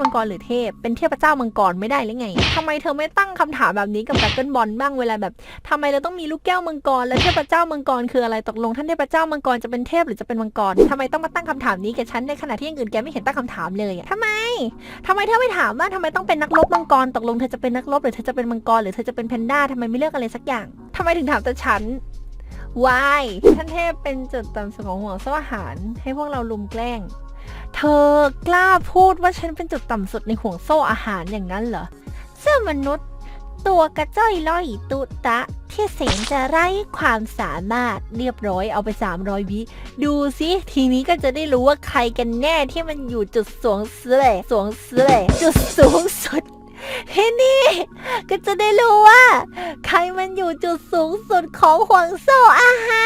มังกรหรือเทพ เป็นเทพเจ้ามังกรไม่ได้หรือไงทำไมเธอไม่ตั้งคำถามแบบนี้กับดักเกิลบอลบ้างเวลาแบบทำไมเราต้องมีลูกแก้วมังกร และเทพเจ้ามังกรคืออะไรตกลงท่านเทพเจ้ามังกรจะเป็นเทพหรือจะเป็นมังกรทำไมต้องมาตั้งคำถามนี้กับฉันในขณะที่อย่างอื่นแกไม่เห็นตั้งคำถามเลยอะทำไมทำไมเธอไม่ถามว่าทำไมต้องเป็นนักรบมังกรตกลงเธอจะเป็นนักรบหรือเธอจะเป็นมังกรหรือเธอจะเป็นแพนด้าทำไมไม่เลือกอะไรสักอย่างทำไมถึงถามแต่ฉันวายท่านเทพเป็นจุดต่ำสุดของห่วงโซ่าหารให้พวกเราลุมแกล้ง เธอกล้าพูดว่าฉันเป็นจุดต่ำสุดในห่วงโซ่อาหารอย่างนั้นเหรอ เจ้ามนุษย์ ตัวกระจ้อยล่อยตุตะ ที่เสนจะไร้ความสามารถเรียบร้อยเอาไป 300 วิ ดูสิทีนี้ก็จะได้รู้ว่าใครกันแน่ที่มันอยู่จุดสูงสุดเลยสูงสุดเลยจุดสูงสุดเฮ้นี่ก็จะได้รู้ว่า ใครมันอยู่จุดสูงสุดของห่วงโซ่อาหาร